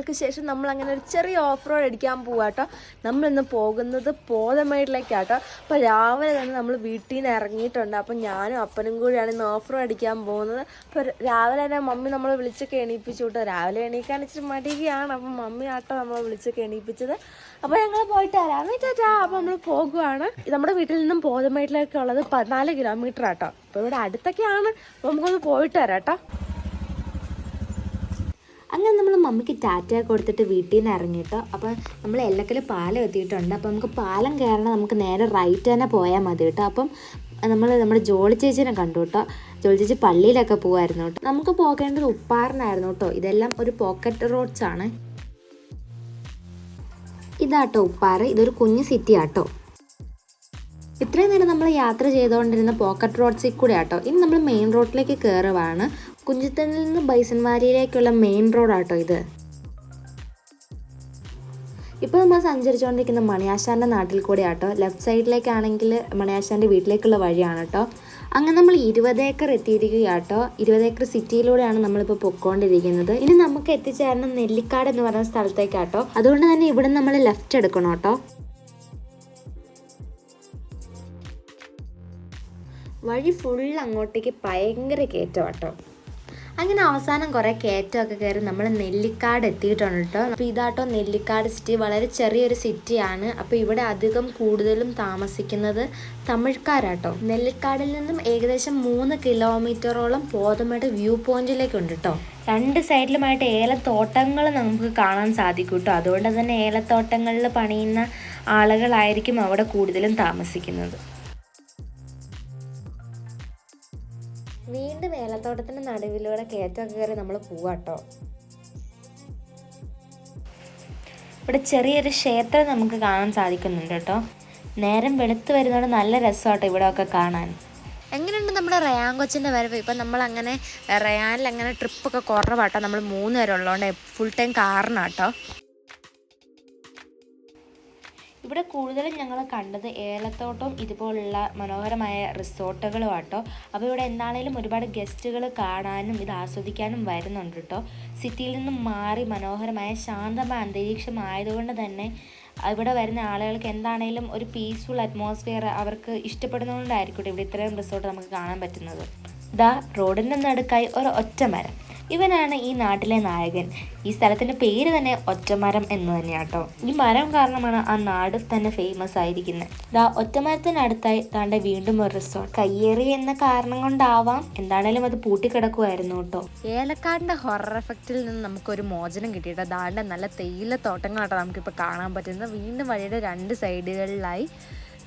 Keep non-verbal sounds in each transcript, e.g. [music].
നാളുകൾക്ക് ശേഷം നമ്മൾ അങ്ങനെ ഒരു ചെറിയ ഓഫ് റോഡ് അടിക്കാൻ പോവാട്ടോ നമ്മളിന്ന് പോകുന്നത് പോതമേടിലേക്കാട്ടോ. അപ്പോൾ രാവിലെ തന്നെ നമ്മൾ വീട്ടിൽ നിന്ന് ഇറങ്ങിയിട്ടുണ്ട് അപ്പം ഞാനും അപ്പനും കൂടിയാണ് ഇന്ന് ഓഫ് റോഡ് അടിക്കാൻ പോകുന്നത്. അപ്പോൾ രാവിലെ തന്നെ മമ്മി നമ്മളെ വിളിച്ചൊക്കെ എണീപ്പിച്ചു കേട്ടോ രാവിലെ എണീക്കാൻ ഇച്ചിരി മടിയാണ്. അപ്പം മമ്മി ആട്ടോ നമ്മളെ വിളിച്ചൊക്കെ എണീപ്പിച്ചത്. അപ്പോൾ ഞങ്ങൾ പോയിട്ട് വരാം. ചേട്ടാ അപ്പോൾ നമ്മൾ പോകുവാണ്. നമ്മുടെ വീട്ടിൽ നിന്നും പോതമേട്ടിലേക്ക് ഉള്ളത് പതിനാല് കിലോമീറ്റർ ആട്ടോ അപ്പോൾ ഇവിടെ അടുത്തൊക്കെയാണ്. നമുക്കൊന്ന് പോയിട്ട് വരാം കേട്ടോ അങ്ങനെ നമ്മൾ മമ്മിക്ക് ടാറ്റ കൊടുത്തിട്ട് വീട്ടിൽ നിന്ന് ഇറങ്ങിട്ടോ അപ്പോൾ നമ്മൾ എല്ലക്കൽ പാലം എത്തിയിട്ടുണ്ട്. അപ്പോൾ നമുക്ക് പാലം കയറണം. നമുക്ക് നേരെ റൈറ്റ് തന്നെ പോയാൽ മതി കേട്ടോ. അപ്പം നമ്മൾ നമ്മുടെ ജോളി ചേച്ചീനെ കണ്ടു കേട്ടോ. ജോളി ചേച്ചി പള്ളിയിലൊക്കെ പോകുമായിരുന്നു കേട്ടോ. നമുക്ക് പോകേണ്ടത് ഉപ്പാറിനായിരുന്നു കേട്ടോ. ഇതെല്ലാം ഒരു പോക്കറ്റ് റോഡ്സ് ആണ്. ഇതാട്ടോ ഉപ്പാറ്. ഇതൊരു കുഞ്ഞു സിറ്റി ആട്ടോ. ഇത്രയും നേരം നമ്മൾ യാത്ര ചെയ്തുകൊണ്ടിരുന്ന പോക്കറ്റ് റോഡ്സിൽ കൂടെ ആട്ടോ. ഇനി നമ്മൾ മെയിൻ റോഡിലേക്ക് കയറുവാണ് കുഞ്ചിത്തണിൽ നിന്ന് ബൈസൻവാരിയിലേക്കുള്ള മെയിൻ റോഡാട്ടോ ഇത്. ഇപ്പോൾ നമ്മൾ സഞ്ചരിച്ചുകൊണ്ടിരിക്കുന്ന മണിയാശാന്റെ നാട്ടിൽ കൂടെ ആട്ടോ ലെഫ്റ്റ് സൈഡിലേക്കാണെങ്കിൽ മണിയാശാന്റെ വീട്ടിലേക്കുള്ള വഴിയാണ് കേട്ടോ അങ്ങനെ നമ്മൾ ഇരുപത് ഏക്കർ എത്തിയിരിക്കുകയാട്ടോ. ഇരുപത് ഏക്കർ സിറ്റിയിലൂടെയാണ് നമ്മളിപ്പോൾ പൊക്കോണ്ടിരിക്കുന്നത്. ഇനി നമുക്ക് എത്തിച്ചേരണം നെല്ലിക്കാട് എന്ന് പറയുന്ന സ്ഥലത്തേക്കാട്ടോ. അതുകൊണ്ട് തന്നെ ഇവിടെ നമ്മൾ ലെഫ്റ്റ് എടുക്കണം കേട്ടോ വഴി ഫുൾ അങ്ങോട്ടേക്ക് ഭയങ്കര കയറ്റം കേട്ടോ അങ്ങനെ അവസാനം കുറേ കയറ്റമൊക്കെ കയറി നമ്മൾ നെല്ലിക്കാട് എത്തിയിട്ടുണ്ട് കേട്ടോ. അപ്പോൾ ഇതാട്ടോ നെല്ലിക്കാട് സിറ്റി വളരെ ചെറിയൊരു സിറ്റിയാണ് അപ്പോൾ ഇവിടെ അധികം കൂടുതലും താമസിക്കുന്നത് തമിഴ്ക്കാരാട്ടോ. നെല്ലിക്കാടിൽ നിന്നും ഏകദേശം മൂന്ന് കിലോമീറ്ററോളം പോതമേട് വ്യൂ പോയിന്റിലേക്കുണ്ട് കേട്ടോ. രണ്ട് സൈഡിലുമായിട്ട് ഏലത്തോട്ടങ്ങൾ നമുക്ക് കാണാൻ സാധിക്കും കേട്ടോ. അതുകൊണ്ട് തന്നെ ഏലത്തോട്ടങ്ങളിൽ പണിയുന്ന ആളുകളായിരിക്കും അവിടെ കൂടുതലും താമസിക്കുന്നത്. വീണ്ടും ഏലത്തോട്ടത്തിന്റെ നടുവിലൂടെ കയറ്റമൊക്കെ കയറി നമ്മൾ പോവാട്ടോ ഇവിടെ ചെറിയൊരു ക്ഷേത്രം നമുക്ക് കാണാൻ സാധിക്കുന്നുണ്ട് കേട്ടോ നേരം വെളുത്ത് വരുന്നതുകൊണ്ട് നല്ല രസമാട്ടോ ഇവിടെ ഒക്കെ കാണാൻ. എങ്ങനെയുണ്ട് നമ്മുടെ റയാൻ കൊച്ചിന്റെ വരവ്? ഇപ്പം നമ്മളങ്ങനെ റയാനിൽ അങ്ങനെ ട്രിപ്പൊക്കെ കുറവാട്ടോ നമ്മൾ മൂന്ന് വരെ ഉള്ളതുകൊണ്ട് ഫുൾ ടൈം കാറിനാട്ടോ ഇവിടെ കൂടുതലും ഞങ്ങൾ കണ്ടത് ഏലത്തോട്ടവും ഇതുപോലുള്ള മനോഹരമായ റിസോർട്ടുകളും ആട്ടോ. അപ്പോൾ ഇവിടെ എന്താണേലും ഒരുപാട് ഗസ്റ്റുകൾ കാണാനും ഇത് ആസ്വദിക്കാനും വരുന്നുണ്ട് കേട്ടോ. സിറ്റിയിൽ നിന്നും മാറി മനോഹരമായ ശാന്തമായ അന്തരീക്ഷം ആയതുകൊണ്ട് തന്നെ ഇവിടെ വരുന്ന ആളുകൾക്ക് എന്താണേലും ഒരു പീസ്ഫുൾ അറ്റ്മോസ്ഫിയർ അവർക്ക് ഇഷ്ടപ്പെടുന്നതുകൊണ്ടായിരിക്കും ഇവിടെ ഇത്രയും റിസോർട്ട് നമുക്ക് കാണാൻ പറ്റുന്നത്. ദാ റോഡിന്റെ നടുക്കായി ഒരു ഒറ്റ മരം ഇവനാണ് ഈ നാട്ടിലെ നായകൻ. ഈ സ്ഥലത്തിന്റെ പേര് തന്നെ ഒറ്റമരം എന്ന് തന്നെയാട്ടോ. ഈ മരം കാരണമാണ് ആ നാട് തന്നെ ഫേമസ് ആയിരിക്കുന്നത് ദാ ഒറ്റമരത്തിനടുത്തായി താണ്ടെ വീണ്ടും ഒരു റിസോർട്ട് കയ്യേറി എന്ന കാരണം കൊണ്ടാവാം. എന്താണേലും അത് പൂട്ടിക്കിടക്കുമായിരുന്നു കേട്ടോ. ഏലക്കാടിന്റെ ഹൊറർ എഫക്റ്റിൽ നിന്ന് നമുക്കൊരു മോചനം കിട്ടിയിട്ട് ദാണ്ടെ നല്ല തേയില തോട്ടങ്ങളാട്ടോ നമുക്കിപ്പോൾ കാണാൻ പറ്റുന്നത്. വീണ്ടും വഴിയുടെ രണ്ട് സൈഡുകളിലായി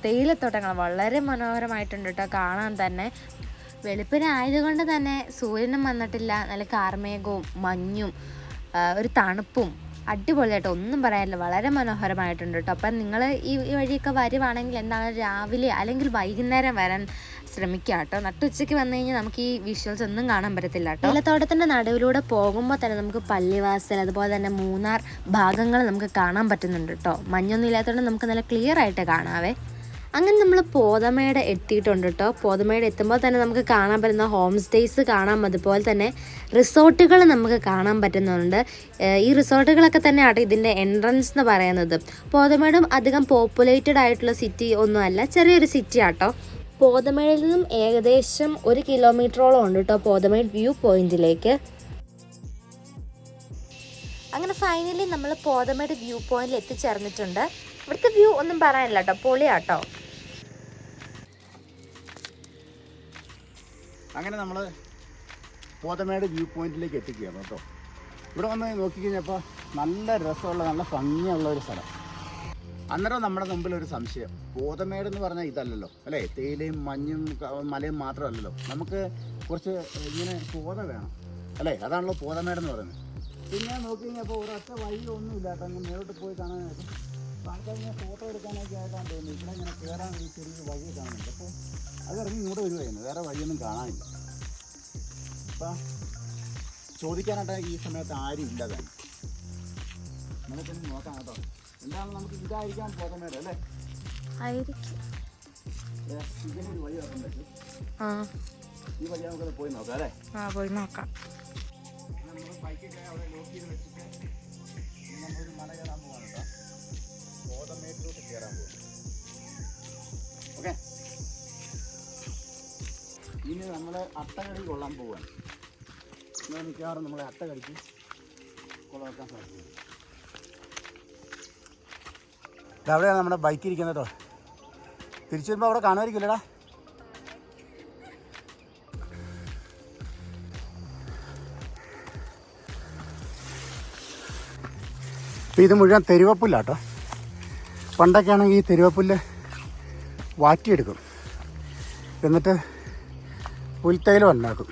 തേയിലത്തോട്ടങ്ങൾ വളരെ മനോഹരമായിട്ടുണ്ട് കേട്ടോ കാണാൻ തന്നെ. വെളുപ്പിന് ആയതുകൊണ്ട് തന്നെ സൂര്യനും വന്നിട്ടില്ല. നല്ല കാർമേഘവും മഞ്ഞും ഒരു തണുപ്പും അടിപൊളിയായിട്ട് ഒന്നും പറയാനില്ല. വളരെ മനോഹരമായിട്ടുണ്ട് കേട്ടോ അപ്പം നിങ്ങൾ ഈ വഴിയൊക്കെ വരുവാണെങ്കിൽ എന്താണ് രാവിലെ അല്ലെങ്കിൽ വൈകുന്നേരം വരാൻ ശ്രമിക്കുക കേട്ടോ നട്ടുച്ചയ്ക്ക് വന്നു കഴിഞ്ഞാൽ നമുക്ക് ഈ വിഷ്വൽസ് ഒന്നും കാണാൻ പറ്റത്തില്ല കേട്ടോ ഏലത്തോട്ടത്തിന്റെ നടുവിലൂടെ പോകുമ്പോൾ തന്നെ നമുക്ക് പള്ളിവാസൽ അതുപോലെ തന്നെ മൂന്നാർ ഭാഗങ്ങൾ നമുക്ക് കാണാൻ പറ്റുന്നുണ്ട് കേട്ടോ മഞ്ഞൊന്നും ഇല്ലാത്തതുകൊണ്ട് നമുക്ക് നല്ല ക്ലിയർ ആയിട്ട് കാണാവേ. അങ്ങനെ നമ്മൾ പോതമേട് എത്തിയിട്ടുണ്ട് കേട്ടോ പോതമേട് എത്തുമ്പോൾ തന്നെ നമുക്ക് കാണാൻ പറ്റുന്ന ഹോം സ്റ്റേസ് കാണാം. അതുപോലെ തന്നെ റിസോർട്ടുകൾ നമുക്ക് കാണാൻ പറ്റുന്നുണ്ട്. ഈ റിസോർട്ടുകളൊക്കെ തന്നെയാണ് ഇതിന്റെ എൻട്രൻസ് എന്ന് പറയുന്നത്. പോതമേടും അധികം പോപ്പുലേറ്റഡ് ആയിട്ടുള്ള സിറ്റി ഒന്നുമല്ല ചെറിയൊരു സിറ്റി ആട്ടോ. പോതമേടിൽ നിന്നും ഏകദേശം ഒരു കിലോമീറ്ററോളം ഉണ്ട് കേട്ടോ പോതമേട് വ്യൂ പോയിന്റിലേക്ക്. അങ്ങനെ ഫൈനലി നമ്മൾ പോതമേട് വ്യൂ പോയിന്റിൽ എത്തിച്ചേർന്നിട്ടുണ്ട്. ഇവിടുത്തെ വ്യൂ ഒന്നും പറയാനില്ല കേട്ടോ പൊളിയാട്ടോ. അങ്ങനെ നമ്മൾ പോതമേട് വ്യൂ പോയിന്റിലേക്ക് എത്തിക്കുകയാണ് കേട്ടോ. ഇവിടെ വന്ന് നോക്കിക്കഴിഞ്ഞപ്പോൾ നല്ല രസമുള്ള നല്ല ഭംഗിയുള്ള ഒരു സ്ഥലം. അന്നേരം നമ്മുടെ മുമ്പിൽ ഒരു സംശയം. പോതമേട് എന്ന് പറഞ്ഞാൽ ഇതല്ലല്ലോ അല്ലേ? തേയിലയും മഞ്ഞും മലയും മാത്രമല്ലല്ലോ. നമുക്ക് കുറച്ച് ഇങ്ങനെ പോത വേണം അല്ലേ? അതാണല്ലോ പോതമേട് എന്ന് പറയുന്നത്. പിന്നെ നോക്കി കഴിഞ്ഞപ്പോൾ ഒരൊറ്റ വഴിയൊന്നും ഇല്ല കേട്ടോ അങ്ങ് മേലോട്ട് പോയി കാണാനായിട്ട്. ഇങ്ങനെ ഫോട്ടോ എടുക്കാനൊക്കെ ആയിട്ടാണ് തോന്നുന്നത്. ഇവിടെ ഇങ്ങനെ കയറാൻ ഒരു ചെറിയൊരു വഴി കാണുന്നുണ്ട്. അപ്പോൾ അത് ഇറങ്ങി ഇങ്ങോട്ട് വരുവായിരുന്നു. വേറെ വഴിയൊന്നും കാണാനില്ല. അപ്പം ചോദിക്കാനായിട്ട് ഈ സമയത്ത് ആരും ഇല്ലതാണ് നമുക്കൊന്ന് നോക്കാം കേട്ടോ. എന്താണ് നമുക്ക് ഇതായിരിക്കാം പോകുന്നത് അല്ലേ? ആയിരിക്കും. ദേ, വഴി നോക്കാൻ പറ്റും. ആ. ഈ വഴി നമുക്കത് പോയി നോക്കാം അല്ലേ? ആ പോയി നോക്കാം. നമ്മൾ ബൈക്കൊക്കെ അവിടെ ലോക്ക് ചെയ്ത് വെച്ചിട്ട് മല കയറാൻ പോവാണ് കേട്ടോ കോതമേട്ടിലോട്ട് കയറാൻ പോകും ഓക്കെ ഇനി നമ്മൾ അട്ടകടി കൊള്ളാൻ പോവാണ്. ഇന്ന് മിക്കവാറും നമ്മളെ അട്ടകടിക്ക് കൊള്ളാക്കാൻ സാധിക്കും. അവിടെയാണ് നമ്മുടെ ബൈക്ക് ഇരിക്കുന്നത് കേട്ടോ. തിരിച്ചു വരുമ്പോൾ അവിടെ കാണുമായിരിക്കില്ലടാ. ഇത് മുഴുവൻ തെരുവപ്പുല്ലാട്ടോ. പണ്ടൊക്കെ ആണെങ്കിൽ ഈ തെരുവപ്പുല്ല് വാറ്റിയെടുക്കും. എന്നിട്ട് പുൽത്തൈലം ഉണ്ടാക്കും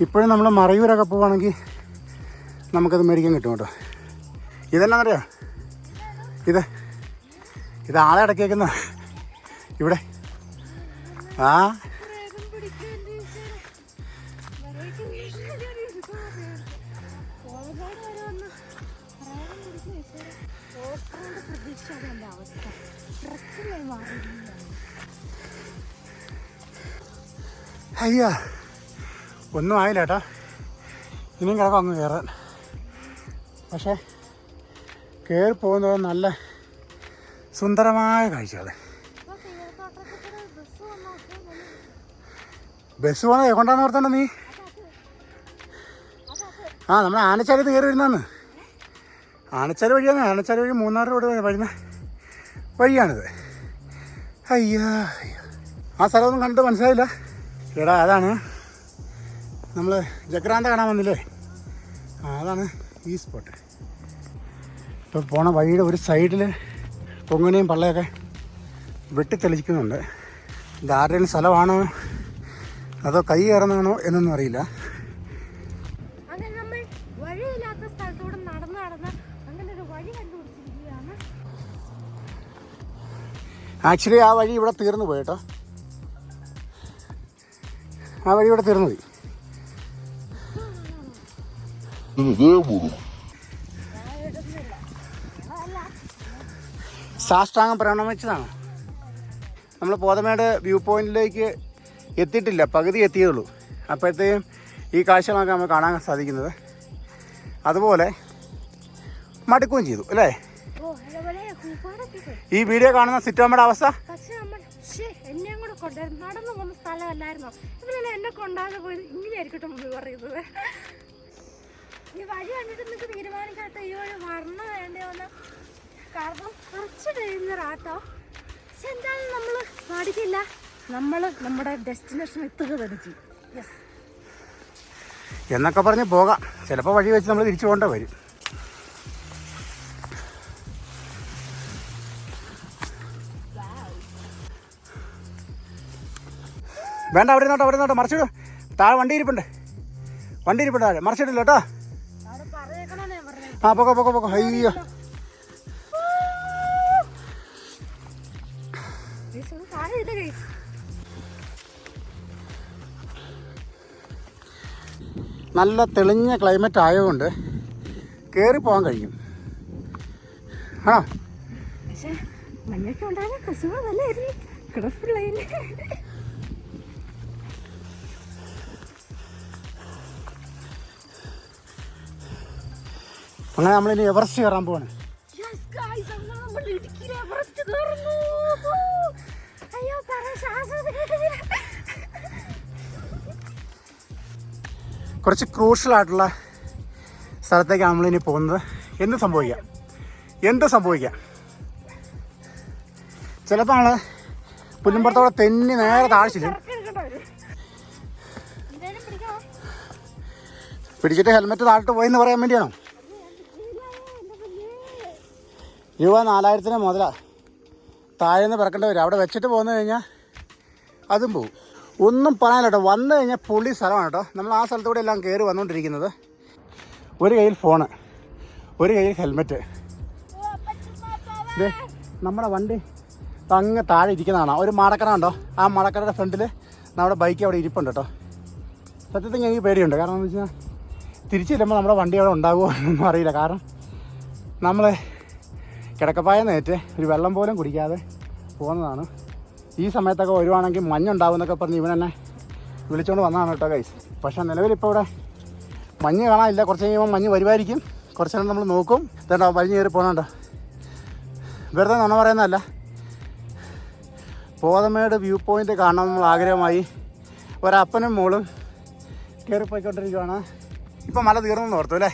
ഇപ്പോഴും നമ്മൾ മറയൂരൊക്കെ പോവുകയാണെങ്കിൽ നമുക്കത് മേടിക്കാൻ കിട്ടും കേട്ടോ. ഇതെന്നാന്നറിയോ ഇത് ഇത് ആളെ അടക്കിയേക്കുന്ന ഇവിടെ. ആ? അയ്യ ഒന്നും ആയില്ല കേട്ടോ ഇനിയും കിടക്കാം അങ്ങ് കയറാൻ. പക്ഷേ കയറി പോകുന്നത് നല്ല സുന്ദരമായ കാഴ്ചകൾ ബസ് പോണത് കൊണ്ടാന്ന് ഓർത്തണ്ട നീ? ആ നമ്മൾ ആനച്ചാലത്ത് കയറി വരുന്നതാണ് ആനച്ചാൽ വഴിയാണ്. ആനച്ചാൽ വഴി മൂന്നാർ റോഡ് വരുന്ന വഴിയാണിത്. അയ്യാ. ആ സ്ഥലമൊന്നും കണ്ടിട്ട് മനസ്സിലായില്ല. എടാ അതാണ് നമ്മൾ ജഗ്രാന്ത കാണാൻ വന്നില്ലേ? അതാണ് ഈ സ്പോട്ട് ഇപ്പോൾ പോണ വഴിയുടെ ഒരു സൈഡിൽ കൊങ്ങനെയും പള്ളയൊക്കെ വെട്ടിത്തെളിക്കുന്നുണ്ട് ഇത് ആരുടെയും സ്ഥലമാണോ? അതോ കൈ കയറുന്നതാണോ എന്നൊന്നും അറിയില്ല. ആക്ച്വലി ആ വഴി ഇവിടെ തീർന്നു പോയി കേട്ടോ. ആ വഴി ഇവിടെ തീർന്നു പോയി. സാഷ്ടാംഗം പ്രണമിച്ചതാണ് നമ്മൾ പോതമേട് വ്യൂ പോയിന്റിലേക്ക് എത്തിയിട്ടില്ല പകുതി എത്തിയതുള്ളൂ അപ്പോഴത്തേക്കും ഈ കാഴ്ചകളൊക്കെ നമുക്ക് കാണാൻ സാധിക്കുന്നത്. അതുപോലെ മടുക്കുകയും ചെയ്തു അല്ലേ? ഈ വീഡിയോ കാണുന്ന സിറ്റോമയുടെ അവസ്ഥ? എന്നെയും കൂടെ കൊണ്ടുവരും നടന്നു പോകുന്ന സ്ഥലമല്ലായിരുന്നോ? ഇവരെല്ലാം എന്നെ കൊണ്ടാതെ പോയത് പറയുന്നത്. ഈ വഴി കണ്ടിട്ട് നിങ്ങൾക്ക് തീരുമാനിക്കാത്ത ഈ വഴി വേണ്ടയോന്ന് കാരണം കുറച്ച് ഡേഞ്ചറാട്ടോ പക്ഷെ എന്തായാലും നമ്മൾ പാടിക്കില്ല. നമ്മൾ നമ്മുടെ ഡെസ്റ്റിനേഷൻ എത്തുക തന്നെ ചെയ്യും. യെസ് എന്നൊക്കെ പറഞ്ഞ് പോകാം. ചിലപ്പോൾ വഴി വെച്ച് നമ്മൾ തിരിച്ചു പോകേണ്ട വരും. വേണ്ട അവിടെ നിന്നോട്ടോ അവിടെ നിന്നോട്ടോ മറിച്ചിടും. താഴെ വണ്ടി ഇരിപ്പുണ്ട്. വണ്ടി ഇരിപ്പുണ്ട് താഴെ. മറിച്ചിടില്ല കേട്ടോ. ആ പൊക്കോ പൊക്കോ പൊക്കോ. അയ്യോ. നല്ല തെളിഞ്ഞ ക്ലൈമറ്റ് ആയതുകൊണ്ട് കയറി പോകാൻ കഴിയും. ആണോ മഞ്ഞൊക്കെ ഉണ്ടായിരുന്നു നല്ലതായിരുന്നു. കിടപ്പുള്ളതിന് അങ്ങനെ നമ്മളിനി എവറസ്റ്റ് കയറാൻ പോവാണ്. കുറച്ച് ക്രൂഷ്യൽ ആയിട്ടുള്ള സ്ഥലത്തേക്കാണ് നമ്മളിനി പോകുന്നത്. എന്ത് സംഭവിക്കാം? എന്ത് സംഭവിക്കാം? ചിലപ്പോൾ നമ്മൾ പുല്ലുമ്പുറത്തോടെ തെന്നി നേരെ താഴ്ചയില്ല? പിടിച്ചിട്ട് ഹെൽമെറ്റ് താഴ്ത്ത് പോയെന്ന് പറയാൻ വേണ്ടിയാണോ ഇല്ല, എന്റെ പൊന്നേ. രൂപ നാലായിരത്തിന് മുതലാണ് താഴെന്ന് പിറക്കേണ്ടി വരും. അവിടെ വെച്ചിട്ട് പോന്നു കഴിഞ്ഞാൽ അതും പോവും. ഒന്നും പറയാനില്ല കേട്ടോ. വന്നു കഴിഞ്ഞാൽ പുള്ളി സ്ഥലമാണ് കേട്ടോ. നമ്മൾ ആ സ്ഥലത്തൂടെ എല്ലാം കയറി വന്നുകൊണ്ടിരിക്കുന്നത് ഒരു കയ്യിൽ ഫോണ് ഒരു കയ്യിൽ ഹെൽമെറ്റ്. ഇത് നമ്മുടെ വണ്ടി അങ്ങ് താഴെ ഇരിക്കുന്നതാണ്. ഒരു മടക്കട ഉണ്ടോ ആ മടക്കടയുടെ ഫ്രണ്ടിൽ നമ്മുടെ ബൈക്ക് അവിടെ ഇരിപ്പുണ്ട് കേട്ടോ. സത്യത്തിൽ എനിക്ക് പേടിയുണ്ട്. കാരണം എന്താണെന്ന് വെച്ചാൽ തിരിച്ചു ചെല്ലുമ്പോൾ നമ്മുടെ വണ്ടി അവിടെ ഉണ്ടാകുമോ എന്നൊന്നും അറിയില്ല. കാരണം നമ്മൾ കിടക്കപ്പായ നേറ്റ് ഒരു വെള്ളം പോലും കുടിക്കാതെ പോകുന്നതാണ്. ഈ സമയത്തൊക്കെ വരുവാണെങ്കിൽ മഞ്ഞുണ്ടാവും എന്നൊക്കെ പറഞ്ഞ് ഇവൻ എന്നെ വിളിച്ചുകൊണ്ട് വന്നതാണ് കേട്ടോ ഗൈസ് പക്ഷേ നിലവിലിപ്പോൾ ഇവിടെ മഞ്ഞ് കാണാനില്ല. കുറച്ച് കഴിയുമ്പോൾ മഞ്ഞ് വരുമായിരിക്കും കുറച്ച് നേരം നമ്മൾ നോക്കും. ഇതേണ്ടോ വലിഞ്ഞ് കയറി പോകണുണ്ടോ വെറുതെ നുണ പറയുന്നതല്ല. പോതമേട് വ്യൂ പോയിന്റ് കാണണം നമ്മൾ ആഗ്രഹമായി. ഒരപ്പനും മോളും കയറിപ്പോയിക്കൊണ്ടിരിക്കുകയാണ് ഇപ്പം മല തീർന്നു ഓർത്തു അല്ലേ?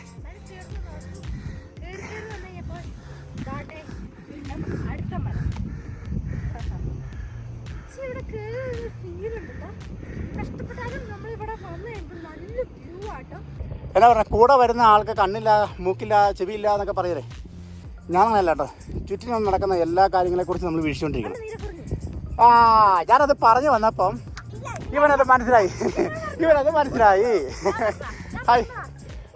എന്നാ പറയുക കൂടെ വരുന്ന ആൾക്ക് കണ്ണില്ല മൂക്കില്ല ചെവിയില്ല എന്നൊക്കെ പറയലേ ഞാനങ്ങനല്ല കേട്ടോ. ചുറ്റിനും നടക്കുന്ന എല്ലാ കാര്യങ്ങളെക്കുറിച്ച് നമ്മൾ വീഴ്ചകൊണ്ടിരിക്കണം ആ ഞാനത് പറഞ്ഞു വന്നപ്പം ഇവനത് മനസ്സിലായി. [laughs] ഇവനത് മനസ്സിലായി. [laughs] ഹായ്.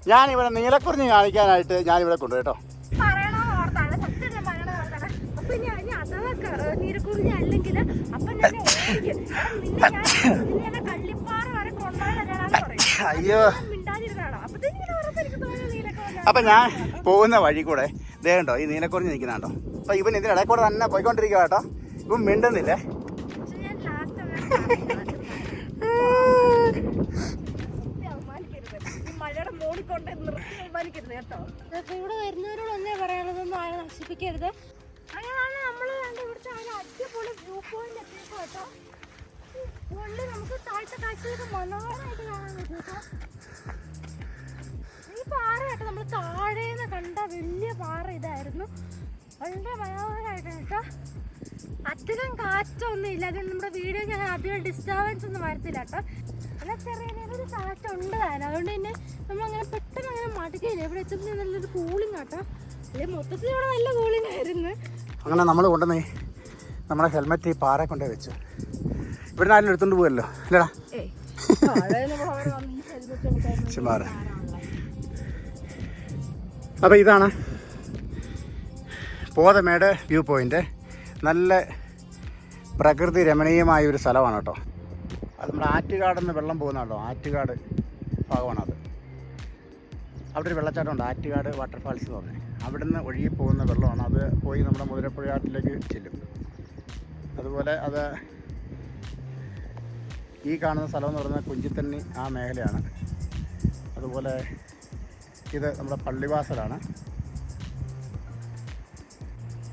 ഞാൻ ഇവിടെ നീലക്കുറിഞ്ഞ് കാണിക്കാനായിട്ട് ഞാനിവിടെ കൊണ്ടു കേട്ടോ. [laughs] അയ്യോ. അപ്പം ഞാൻ പോകുന്ന വഴി കൂടെ ദേ കണ്ടോ ഈ നീലക്കുറിഞ്ഞ് നിൽക്കുന്നുണ്ടോ അപ്പം ഇവൻ ഇതിനിടയിൽ കൂടെ തന്നെ പോയിക്കൊണ്ടിരിക്കുക കേട്ടോ. ഇവൻ മിണ്ടുന്നില്ലേ? ഇവിടെ പറയാനുള്ളതൊന്നും ആരും നശിപ്പിക്കരുത്. അങ്ങനെയാണ് നമ്മൾ ഇവിടുത്തെ ആ ഒരു അടിപൊളി വ്യൂ പോയിന്റ് എത്തിയേക്കും കേട്ടോ. ഉള്ളിൽ നമുക്ക് താഴ്ച കാഴ്ചയൊക്കെ മനോഹരമായിട്ട് കാണാൻ പറ്റും കേട്ടോ. ഈ പാറ കേട്ടോ നമ്മൾ താഴേന്ന് കണ്ട വലിയ പാറ ഇതായിരുന്നു. വളരെ മനോഹരമായിട്ട് കേട്ടോ. അധികം കാറ്റൊന്നും ഇല്ല. അതുകൊണ്ട് നമ്മുടെ വീഡിയോ ഞാൻ അധികം ഡിസ്റ്റർബൻസ് ഒന്നും വരത്തില്ല കേട്ടോ. എന്നാൽ ചെറിയ ചെറിയൊരു കാറ്റുണ്ട് താനും അതുകൊണ്ട് തന്നെ നമ്മൾ അങ്ങനെ പെട്ടെന്ന് അങ്ങനെ മടുക്കില്ല ഇവിടെ എത്തുമ്പോൾ നല്ലൊരു കൂളിംഗ് കേട്ടോ. അല്ലെങ്കിൽ മൊത്തത്തിൽ ഇവിടെ നല്ല കൂളിംഗ് ആയിരുന്നു. അങ്ങനെ നമ്മൾ കൊണ്ടുവന്നേ നമ്മുടെ ഹെൽമെറ്റ് ഈ പാറ കൊണ്ടേ വെച്ചു. ഇവിടെ ആരും എടുത്തോണ്ട് പോകല്ലോ അല്ലേടാ ചുമ്മാറ് അപ്പോൾ ഇതാണ് പോതമേട് വ്യൂ പോയിന്റ് നല്ല പ്രകൃതി രമണീയമായ ഒരു സ്ഥലമാണ് കേട്ടോ. അത് നമ്മുടെ ആറ്റുകാടെന്ന് വെള്ളം പോകുന്ന കേട്ടോ ആറ്റുകാട് ഭാഗമാണത് അവിടെ ഒരു വെള്ളച്ചാട്ടമുണ്ട്. ആറ്റുകാട് വാട്ടർഫാൾസ് എന്ന് പറഞ്ഞത് അവിടെ നിന്ന് ഒഴുകി പോകുന്ന വെള്ളമാണ്. അത് പോയി നമ്മുടെ മുതിരപ്പുഴയാറ്റിലേക്ക് ചെല്ലും. അതുപോലെ അത് ഈ കാണുന്ന സ്ഥലം എന്ന് പറയുന്നത് കുഞ്ചിത്തണ്ണി ആ മേഖലയാണ്. അതുപോലെ ഇത് നമ്മുടെ പള്ളിവാസലാണ്.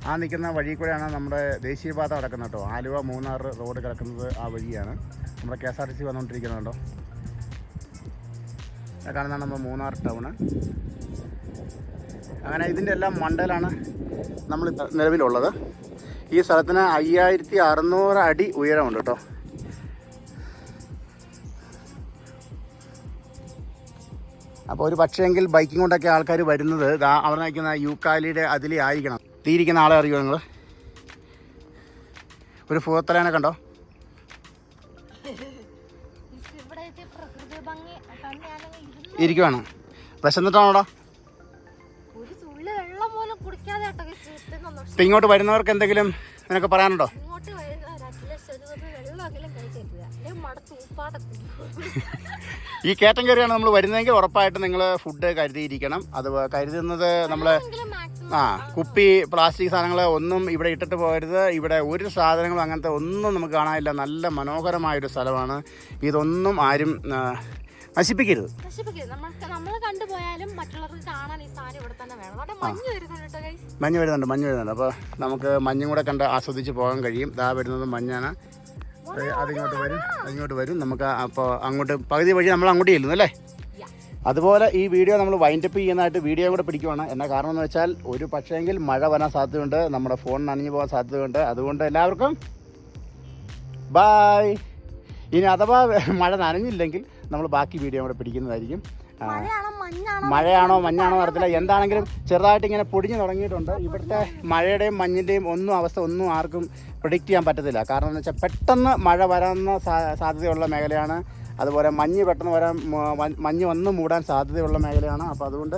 ആ നിൽക്കുന്ന വഴി കൂടെയാണ് നമ്മുടെ ദേശീയപാത കിടക്കുന്നത് കേട്ടോ. ആലുവ മൂന്നാർ റോഡ് കിടക്കുന്നത് ആ വഴിയാണ്. നമ്മുടെ K S R T C വന്നുകൊണ്ടിരിക്കുന്നുണ്ടോ? കാണുന്നതാണ് നമ്മുടെ മൂന്നാർ ടൗണ് അങ്ങനെ ഇതിന്റെ എല്ലാം മണ്ടയിലാണ് നമ്മൾ നിലവിലുള്ളത്. ഈ സ്ഥലത്തിന് അയ്യായിരത്തി അറുന്നൂറ് അടി ഉയരമുണ്ട് കേട്ടോ. അപ്പോൾ ഒരു പക്ഷേങ്കിൽ ബൈക്കിംഗ് കൊണ്ടൊക്കെ ആൾക്കാർ വരുന്നത് ദാ അവിടെ നിൽക്കുന്ന യൂക്കാലിയുടെ അതിലേ ആയിരിക്കണം. തീരിക്കുന്ന ആളെ അറിയുമോ നിങ്ങൾ ഒരു ഫൂത്തലേനെ കണ്ടോ? ഇരിക്കുവാണ്? വിശന്നിട്ടാണോടാ ഇങ്ങോട്ട് വരുന്നവർക്ക് എന്തെങ്കിലും നിനക്ക് പറയാനുണ്ടോ? ഈ കാറ്റഗറിയാണ് കയറിയാണ് നമ്മൾ വരുന്നതെങ്കിൽ ഉറപ്പായിട്ട് നിങ്ങൾ ഫുഡ് കരുതിയിരിക്കണം. അത് കരുതുന്നത് നമ്മൾ ആ കുപ്പി പ്ലാസ്റ്റിക് സാധനങ്ങൾ ഒന്നും ഇവിടെ ഇട്ടിട്ട് പോകരുത്. ഇവിടെ ഒരു സാധനങ്ങളും അങ്ങനത്തെ ഒന്നും നമുക്ക് കാണാനില്ല. നല്ല മനോഹരമായൊരു സ്ഥലമാണ്. ഇതൊന്നും ആരും നശിപ്പിക്കരുത്. മഞ്ഞ് വരുന്നുണ്ട് മഞ്ഞ് വരുന്നുണ്ട് അപ്പോൾ നമുക്ക് മഞ്ഞും കൂടെ കണ്ട് ആസ്വദിച്ച് പോകാൻ കഴിയും. ദാ വരുന്നത് മഞ്ഞാണ്. അതിങ്ങോട്ട് വരും അതിങ്ങോട്ട് വരും. നമുക്ക് അപ്പോൾ അങ്ങോട്ട് പകുതി വഴി നമ്മൾ അങ്ങോട്ട് ചെല്ലുന്നു അല്ലേ? അതുപോലെ ഈ വീഡിയോ നമ്മൾ വൈൻഡപ്പ് ചെയ്യുന്നതായിട്ട് വീഡിയോ കൂടെ പിടിക്കുവാണ്. എന്നാ കാരണം എന്ന് വെച്ചാൽ ഒരു പക്ഷേങ്കിൽ മഴ വരാൻ സാധ്യതയുണ്ട് നമ്മുടെ ഫോൺ നനഞ്ഞു പോകാൻ സാധ്യതയുണ്ട്. അതുകൊണ്ട് എല്ലാവർക്കും ബായ് ഇനി അഥവാ മഴ നനഞ്ഞില്ലെങ്കിൽ നമ്മൾ ബാക്കി വീഡിയോ കൂടെ പിടിക്കുന്നതായിരിക്കും. മഴയാണോ മഞ്ഞാണോ? അറിയത്തില്ല. എന്താണെങ്കിലും ചെറുതായിട്ട് ഇങ്ങനെ പൊടിഞ്ഞു തുടങ്ങിയിട്ടുണ്ട്. ഇവിടുത്തെ മഴയുടെയും മഞ്ഞിന്റെയും ഒന്നും അവസ്ഥ ഒന്നും ആർക്കും പ്രിഡിക്റ്റ് ചെയ്യാൻ പറ്റത്തില്ല. കാരണം എന്ന് വെച്ചാൽ പെട്ടെന്ന് മഴ വരാവുന്ന സാധ്യതയുള്ള മേഖലയാണ്. അതുപോലെ മഞ്ഞ് പെട്ടെന്ന് വരാൻ മഞ്ഞ് വന്ന് മൂടാൻ സാധ്യതയുള്ള മേഖലയാണ്. അപ്പോൾ അതുകൊണ്ട്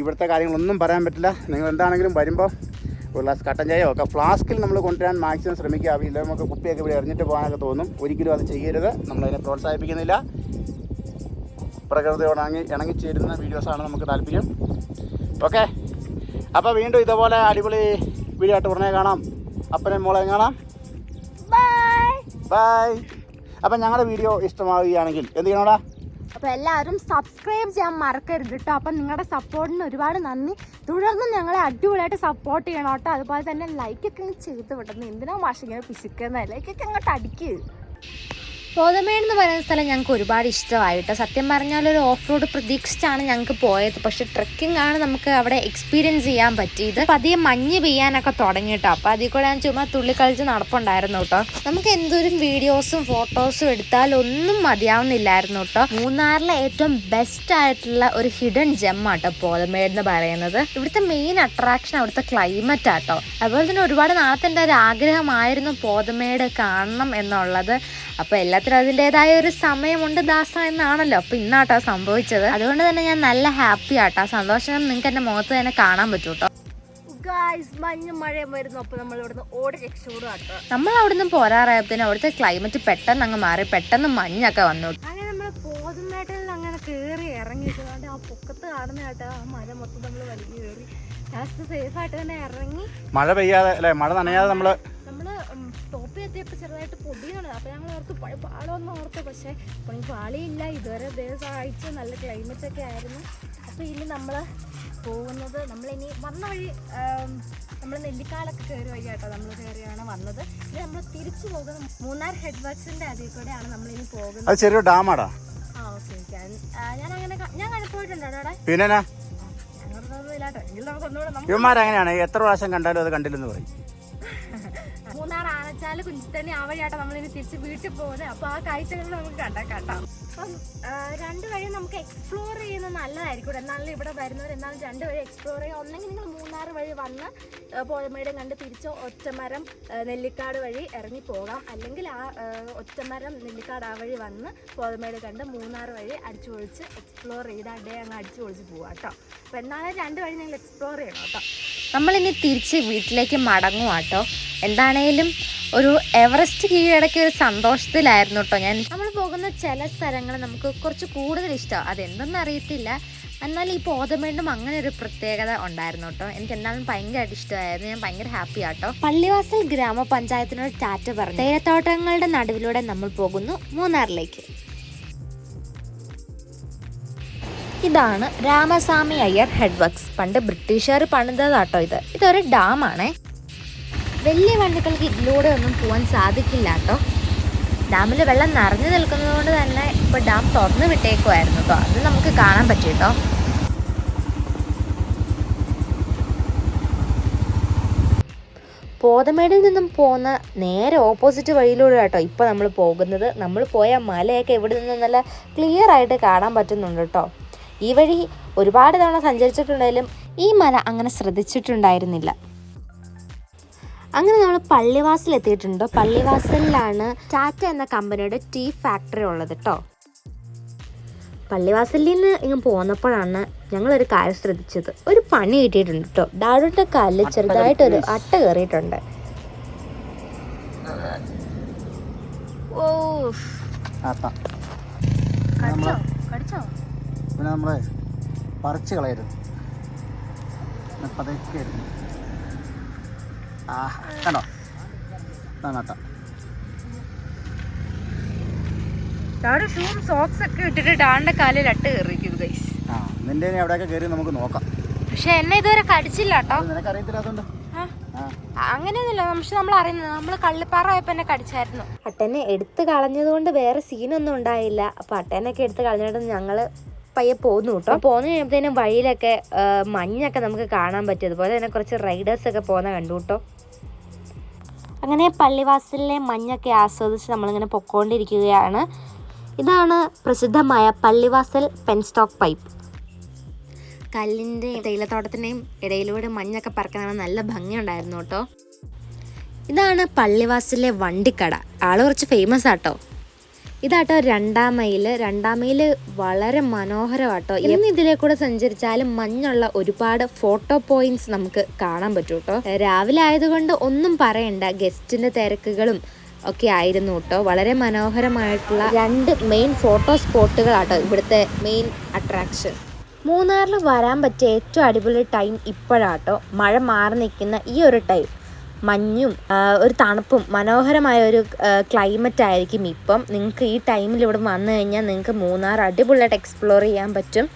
ഇവിടുത്തെ കാര്യങ്ങളൊന്നും പറയാൻ പറ്റില്ല. നിങ്ങൾ എന്താണെങ്കിലും വരുമ്പോൾ ഒരു ഗ്ലാസ് കട്ടൻ ചായയോ ഒക്കെ ഫ്ലാസ്കിൽ നമ്മൾ കൊണ്ടുവരാൻ മാക്സിമം ശ്രമിക്കുക. ഇല്ലെങ്കിൽ നമുക്ക് കുപ്പിയൊക്കെ ഇവിടെ എറിഞ്ഞിട്ട് പോകാനൊക്കെ തോന്നും. ഒരിക്കലും അത് ചെയ്യരുത്. നമ്മളതിനെ പ്രോത്സാഹിപ്പിക്കുന്നില്ല. പ്രകൃതിയോട് ഇണങ്ങി ഇണങ്ങിച്ചേരുന്ന വീഡിയോസാണ് നമുക്ക് താല്പര്യം. ഓക്കെ അപ്പോൾ വീണ്ടും ഇതുപോലെ അടിപൊളി വീഡിയോ ആയിട്ട് ഉടനെ കാണാം. അപ്പനെ മോളെ കാണാം. ബൈ ബൈ അപ്പം ഞങ്ങളുടെ വീഡിയോ ഇഷ്ടമാവുകയാണെങ്കിൽ എന്ത് ചെയ്യണോടാ? അപ്പോൾ എല്ലാവരും സബ്സ്ക്രൈബ് ചെയ്യാൻ മറക്കരുത് കേട്ടോ അപ്പം നിങ്ങളുടെ സപ്പോർട്ടിന് ഒരുപാട് നന്ദി. തുടർന്നും ഞങ്ങളെ അടിപൊളിയായിട്ട് സപ്പോർട്ട് ചെയ്യണം കേട്ടോ അതുപോലെ തന്നെ ലൈക്കൊക്കെ അങ്ങ് ചെയ്ത് വിടുന്നു എന്തിനാ മാഷിങ്ങനെ പിശിക്കുന്നത് ലൈക്കൊക്കെ അങ്ങോട്ട് അടിക്കുക പോതമേട് എന്ന് പറയുന്ന സ്ഥലം ഞങ്ങൾക്ക് ഒരുപാട് ഇഷ്ടമായിട്ട് സത്യം പറഞ്ഞാൽ ഒരു ഓഫ് റോഡ് പ്രതീക്ഷിച്ചാണ് ഞങ്ങൾക്ക് പോയത്. പക്ഷെ ട്രക്കിംഗ് ആണ് നമുക്ക് അവിടെ എക്സ്പീരിയൻസ് ചെയ്യാൻ പറ്റിയത്. പതിയെ മഞ്ഞ് പെയ്യാനൊക്കെ തുടങ്ങി കേട്ടോ. അപ്പോൾ അതിൽ കൂടെ ഞാൻ ചുമ്മാ തുള്ളിക്കളിച്ച് നടപ്പുണ്ടായിരുന്നു കേട്ടോ. നമുക്ക് എന്തോരം വീഡിയോസും ഫോട്ടോസും എടുത്താൽ ഒന്നും മതിയാവുന്നില്ലായിരുന്നു കേട്ടോ. മൂന്നാറിലെ ഏറ്റവും ബെസ്റ്റ് ആയിട്ടുള്ള ഒരു ഹിഡൻ ജെമ്മാട്ടോ പോതമേടെന്ന് പോതമേട് എന്ന് പറയുന്നത്. ഇവിടുത്തെ മെയിൻ അട്രാക്ഷൻ അവിടുത്തെ ക്ലൈമറ്റ് ആട്ടോ അതുപോലെ തന്നെ ഒരുപാട് നാളത്തെ ഒരു ആഗ്രഹമായിരുന്നു പോതമേട് കാണണം എന്നുള്ളത്. അപ്പോൾ എല്ലാത്തിനും അതിന്റെതായ ഒരു സമയമുണ്ട് ദാസ എന്നാണല്ലോ. അപ്പോൾ ഇന്നാട്ടോ സംഭവിച്ചത്. അതുകൊണ്ട് തന്നെ ഞാൻ നല്ല ഹാപ്പി ആട്ടോ. സന്തോഷം നിങ്ങൾക്ക് എന്റെ മുഖത്ത് തന്നെ കാണാൻ പറ്റൂട്ടോ. കേട്ടോ ഗായ്സ് മഞ്ഞ് മഴയും വരുന്നു. അപ്പോൾ നമ്മൾ ഇവിടുന്ന് ഓടി രക്ഷപ്പെടുക നമ്മൾ അവിടുന്ന് പോരാറായപ്പോഴത്തേനും അവിടുത്തെ ക്ലൈമറ്റ് പെട്ടെന്ന് അങ്ങ് മാറി പെട്ടെന്ന് മഞ്ഞൊക്കെ വന്നു. അങ്ങനെ നമ്മൾ അങ്ങനെ കയറി ആ പൊക്കത്ത് ആ മഴ മൊത്തം നമ്മൾ വലിഞ്ഞു കയറി. ലാസ്റ്റ് സേഫ് ആയിട്ട് തന്നെ ഇറങ്ങി. മഴ പെയ്യാതെ അല്ലേ? മഴ നനയാതെ നമ്മൾ ടോപ്പിൽ എത്തിയപ്പോൾ ചെറുതായിട്ട് പൊടിയാണ്. അപ്പോൾ ഞങ്ങൾ ഓർത്ത് പഴയ പാളമൊന്നും ഓർത്ത്. പക്ഷേ പണി പാളിയില്ല. ഇതുവരെ ദിവസം ആഴ്ച നല്ല ക്ലൈമറ്റ് ഒക്കെ ആയിരുന്നു. അപ്പോൾ ഇനി നമ്മൾ പോകുന്നത് നമ്മളിനി വന്ന വഴി നമ്മൾ നെല്ലിക്കാലൊക്കെ കയറി വഴി കേട്ടോ. നമ്മൾ കയറിയാണ് വന്നത്. ഇനി നമ്മൾ തിരിച്ചു പോകുന്നത് മൂന്നാർ ഹെഡ് വർക്സിന്റെ അതിൽ കൂടെയാണ് നമ്മളിനി പോകുന്നത്. അത് ചെറിയ ഡാമാടാ. ആ ഓക്കെ ഓക്കെ. ഞാൻ അങ്ങനെ ഞാൻ കണ്ടു പോയിട്ടുണ്ടോ അവിടെ. പിന്നെ ഇവന്മാരങ്ങനെയാണ്. എത്ര പ്രാവശ്യം കണ്ടാലും അത് കണ്ടില്ലെന്ന് പറയും. മൂന്നാർ കുഞ്ചിത്തന്നെ ആ വഴിയാട്ടോ നമ്മളിനി തിരിച്ച് വീട്ടിൽ പോകുന്നത്. അപ്പോൾ ആ കാഴ്ചകൾ നമുക്ക് കണ്ടാ കേട്ടോ. അപ്പം രണ്ട് വഴി നമുക്ക് എക്സ്പ്ലോർ ചെയ്യുന്നത് നല്ലതായിരിക്കും എന്നാലും ഇവിടെ വരുന്നവർ എന്നാലും രണ്ട് വഴി എക്സ്പ്ലോർ ചെയ്യുക. ഒന്നെങ്കിൽ നിങ്ങൾ മൂന്നാർ വഴി വന്ന് പോഴമേടും കണ്ട് തിരിച്ച് ഒറ്റമരം നെല്ലിക്കാട് വഴി ഇറങ്ങി പോകാം. അല്ലെങ്കിൽ ആ ഒറ്റമരം നെല്ലിക്കാട് ആ വഴി വന്ന് പോഴമേട് കണ്ട് മൂന്നാർ വഴി അടിച്ചു പൊളിച്ച് എക്സ്പ്ലോർ ചെയ്ത് അടേ അങ്ങ് അടിച്ചു പൊളിച്ച് പോവാം കേട്ടോ അപ്പം എന്നാലും രണ്ട് വഴി നിങ്ങൾ എക്സ്പ്ലോർ ചെയ്യണം കേട്ടോ നമ്മളിനി തിരിച്ച് വീട്ടിലേക്ക് മടങ്ങും കേട്ടോ എന്താണേലും ഒരു എവറസ്റ്റ് കീഴടക്കിയ ഒരു സന്തോഷത്തിലായിരുന്നു കേട്ടോ ഞാൻ. നമ്മൾ പോകുന്ന ചില സ്ഥലങ്ങൾ നമുക്ക് കുറച്ച് കൂടുതൽ ഇഷ്ടമാണ് അതെന്തെന്ന് അറിയത്തില്ല. എന്നാൽ ഈ പോതമേണ്ടും അങ്ങനെ ഒരു പ്രത്യേകത ഉണ്ടായിരുന്നു കേട്ടോ. എനിക്ക് എന്നാലും ഭയങ്കരമായിട്ട് ഇഷ്ടമായിരുന്നു. ഞാൻ ഭയങ്കര ഹാപ്പി ആട്ടോ പള്ളിവാസൽ ഗ്രാമപഞ്ചായത്തിനോട് ടാറ്റ പറഞ്ഞു. തേയിലത്തോട്ടങ്ങളുടെ നടുവിലൂടെ നമ്മൾ പോകുന്നു മൂന്നാറിലേക്ക്. ഇതാണ് രാമസ്വാമി അയ്യർ ഹെഡ് വർക്സ് പണ്ട് ബ്രിട്ടീഷുകാർ പണിതതാട്ടോ ഇത്. ഇതൊരു ഡാമാണേ. വലിയ വണ്ടികൾക്ക് ഇതിലൂടെ ഒന്നും പോകാൻ സാധിക്കില്ല കേട്ടോ. ഡാമിൽ വെള്ളം നിറഞ്ഞു നിൽക്കുന്നത് കൊണ്ട് തന്നെ ഇപ്പോൾ ഡാം തുറന്നു വിട്ടേക്കുമായിരുന്നു കേട്ടോ. അത് നമുക്ക് കാണാൻ പറ്റും കേട്ടോ. പോതമേടിൽ നിന്നും പോകുന്ന നേരെ ഓപ്പോസിറ്റ് വഴിയിലൂടെ കേട്ടോ ഇപ്പോൾ നമ്മൾ പോകുന്നത്. നമ്മൾ പോയ മലയൊക്കെ ഇവിടെ നിന്ന് നല്ല ക്ലിയർ ആയിട്ട് കാണാൻ പറ്റുന്നുണ്ട് കേട്ടോ. ഈ വഴി ഒരുപാട് തവണ സഞ്ചരിച്ചിട്ടുണ്ടെങ്കിലും ഈ മല അങ്ങനെ ശ്രദ്ധിച്ചിട്ടുണ്ടായിരുന്നില്ല. അങ്ങനെ നമ്മൾ പള്ളിവാസൽ എത്തിയിട്ടുണ്ട് പള്ളിവാസലിലാണ് ടാറ്റ എന്ന കമ്പനിയുടെ ടീ ഫാക്ടറി ഉള്ളത് കേട്ടോ പള്ളിവാസലിൽ നിന്ന് ഇങ്ങനെ പോന്നപ്പോഴാണ് ഞങ്ങളൊരു കാര്യം ശ്രദ്ധിച്ചത്. ഒരു പണി കിട്ടിയിട്ടുണ്ട് കേട്ടോ ഡാഡുടെ കാലിൽ ചെറുതായിട്ടൊരു അട്ട കയറിയിട്ടുണ്ട്. ഓ. കടിച്ചോ? കടിച്ചോ? പിന്നെ നമ്മളെ പറിച്ചു കളയരുത്. പിന്നെ പതുക്കെ ഇരുന്ന്. ആ കണ്ടോ? നട്ടാ ഡാഡി ഷൂം സോക്സ് ഒക്കെ ഇട്ടിട്ട് ഡാഡിന്റെ കാലിൽ അട്ട് കയറിയിരിക്കും ഗൈസ് ആ നിന്റെ ഇനി എവിടെയൊക്കെ കയറി നമുക്ക് നോക്കാം. പക്ഷെ എന്നെ ഇതുവരെ കടിച്ചില്ല കേട്ടോ. നിനക്ക് അറിയത്തില്ലാത്തോണ്ട്. ആ. അങ്ങനെയൊന്നുമില്ല പക്ഷെ നമ്മൾ അറിയുന്നത് നമ്മൾ കള്ളിപ്പാറ ആയപ്പോ എന്നെ കടിച്ചായിരുന്നു. അട്ടനെ എടുത്തു കളഞ്ഞതുകൊണ്ട് വേറെ സീനൊന്നും ഉണ്ടായില്ല. അപ്പോൾ അട്ടേനൊക്കെ എടുത്തു കളഞ്ഞിട്ട് ഞങ്ങൾ പയ്യെ പോന്നു കേട്ടോ പോന്നു കഴിയുമ്പോഴത്തേനും വഴിയിലൊക്കെ മഞ്ഞൊക്കെ നമുക്ക് കാണാൻ പറ്റും. അതുപോലെ തന്നെ കുറച്ച് റൈഡേഴ്സ് ഒക്കെ പോകുന്ന കണ്ടു കേട്ടോ അങ്ങനെ പള്ളിവാസലിലെ മഞ്ഞൊക്കെ ആസ്വദിച്ച് നമ്മളിങ്ങനെ പൊക്കോണ്ടിരിക്കുകയാണ്. ഇതാണ് പ്രസിദ്ധമായ പള്ളിവാസൽ പെൻസ്റ്റോക്ക് പൈപ്പ്. കല്ലിന്റെയും തേയിലത്തോട്ടത്തിന്റെയും ഇടയിലൂടെ മഞ്ഞൊക്കെ പറക്കാൻ നല്ല ഭംഗിയുണ്ടായിരുന്നു കേട്ടോ ഇതാണ് പള്ളിവാസലിലെ വണ്ടിക്കട. ആൾ കുറച്ച് ഫേമസ് ആട്ടോ ഇതാട്ടോ രണ്ടാം മൈൽ രണ്ടാം മൈൽ വളരെ മനോഹരമാട്ടോ. ഇന്ന് ഇതിലെ കൂടെ സഞ്ചരിച്ചാലും മഞ്ഞുള്ള ഒരുപാട് ഫോട്ടോ പോയിന്റ്സ് നമുക്ക് കാണാൻ പറ്റും കേട്ടോ രാവിലെ ആയതുകൊണ്ട് ഒന്നും പറയണ്ട. ഗസ്റ്റിന്റെ തിരക്കുകളും ഒക്കെ ആയിരുന്നു കേട്ടോ. വളരെ മനോഹരമായിട്ടുള്ള രണ്ട് മെയിൻ ഫോട്ടോ സ്പോട്ടുകളാട്ടോ ഇവിടുത്തെ മെയിൻ അട്രാക്ഷൻ മൂന്നാറിൽ വരാൻ പറ്റിയ ഏറ്റവും അടിപൊളി ടൈം ഇപ്പോഴാട്ടോ. മഴ മാറി നിൽക്കുന്ന ഈ ഒരു ടൈം മഞ്ഞും ഒരു തണുപ്പും മനോഹരമായ ഒരു ക്ലൈമറ്റ് ആയിരിക്കും ഇപ്പം. നിങ്ങൾക്ക് ഈ ടൈമിൽ ഇവിടെ വന്നു കഴിഞ്ഞാൽ നിങ്ങൾക്ക് മൂന്നാർ അടിപൊളിയായിട്ട് എക്സ്പ്ലോർ ചെയ്യാൻ പറ്റും.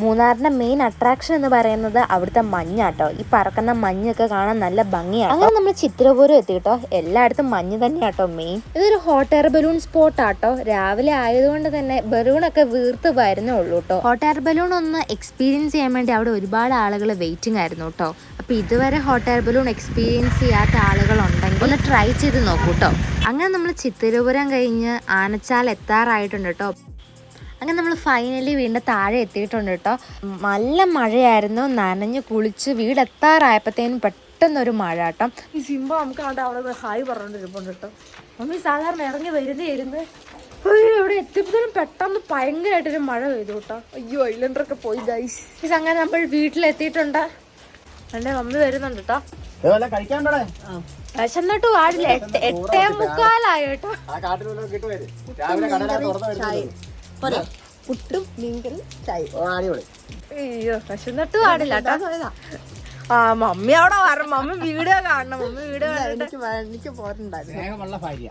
മൂന്നാറിന്റെ മെയിൻ അട്രാക്ഷൻ എന്ന് പറയുന്നത് അവിടുത്തെ മഞ്ഞാട്ടോ. ഈ പറക്കുന്ന മഞ്ഞൊക്കെ കാണാൻ നല്ല ഭംഗിയാണ് അങ്ങനെ നമ്മൾ ചിത്രപൂരം എത്തിട്ടോ എല്ലായിടത്തും മഞ്ഞ് തന്നെയാട്ടോ മെയിൻ ഇതൊരു ഹോട്ട് എയർ ബലൂൺ സ്പോട്ട് ആട്ടോ. രാവിലെ ആയതുകൊണ്ട് തന്നെ ബലൂണൊക്കെ വീർത്ത് വരുന്നേ ഉള്ളൂ കേട്ടോ ഹോട്ട് എയർ ബലൂൺ ഒന്ന് എക്സ്പീരിയൻസ് ചെയ്യാൻ വേണ്ടി അവിടെ ഒരുപാട് ആളുകൾ വെയിറ്റിംഗ് ആയിരുന്നു കേട്ടോ അപ്പോൾ ഇതുവരെ ഹോട്ട് എയർ ബലൂൺ എക്സ്പീരിയൻസ് ചെയ്യാത്ത ആളുകളുണ്ടെങ്കിൽ ഒന്ന് ട്രൈ ചെയ്ത് നോക്കൂട്ടോ അങ്ങനെ നമ്മൾ ചിത്തിരപുരം കഴിഞ്ഞ് ആനച്ചാൽ എത്താറായിട്ടുണ്ട് കേട്ടോ അങ്ങനെ നമ്മൾ ഫൈനലി വീണ്ടും താഴെ എത്തിയിട്ടുണ്ട് കേട്ടോ നല്ല മഴയായിരുന്നു. നനഞ്ഞ് കുളിച്ച് വീട് വീടെത്താറായപ്പോഴത്തേനും പെട്ടെന്നൊരു മഴ കേട്ടോ ഈ സിംബ നമുക്ക് അവിടെ അവിടെ ഹായ് പറഞ്ഞോണ്ടിരിപ്പുണ്ട് കേട്ടോ മമ്മി സാധാരണ ഇറങ്ങി വരുന്നേ ഇരുന്ന് അയ്യോ ഇവിടെ എത്തിയപ്പോഴും പെട്ടെന്ന് ഭയങ്കരമായിട്ടൊരു മഴ പെയ്തു കേട്ടോ അയ്യോ ഐലൻഡറൊക്കെ പോയി ഗൈസ് അങ്ങനെ നമ്മൾ വീട്ടിലെത്തിയിട്ടുണ്ട്? എന്റെ മമ്മി വരുന്നുണ്ട് കേട്ടോ വിശന്നിട്ട് പാടില്ല എട്ട് എട്ടേ മുക്കാലായി കേട്ടോ വരുന്നത് പുട്ടും മീൻകറി ചായ ഓ അടിപൊളി. അയ്യോ വിശന്നിട്ട് പാടില്ല കേട്ടോ. ആ മമ്മി അവിടെ വരണം മമ്മി വീഡിയോ കാണണം മമ്മി വീഡിയോ പോരണ്ടായിരുന്നു ഭാര്യ.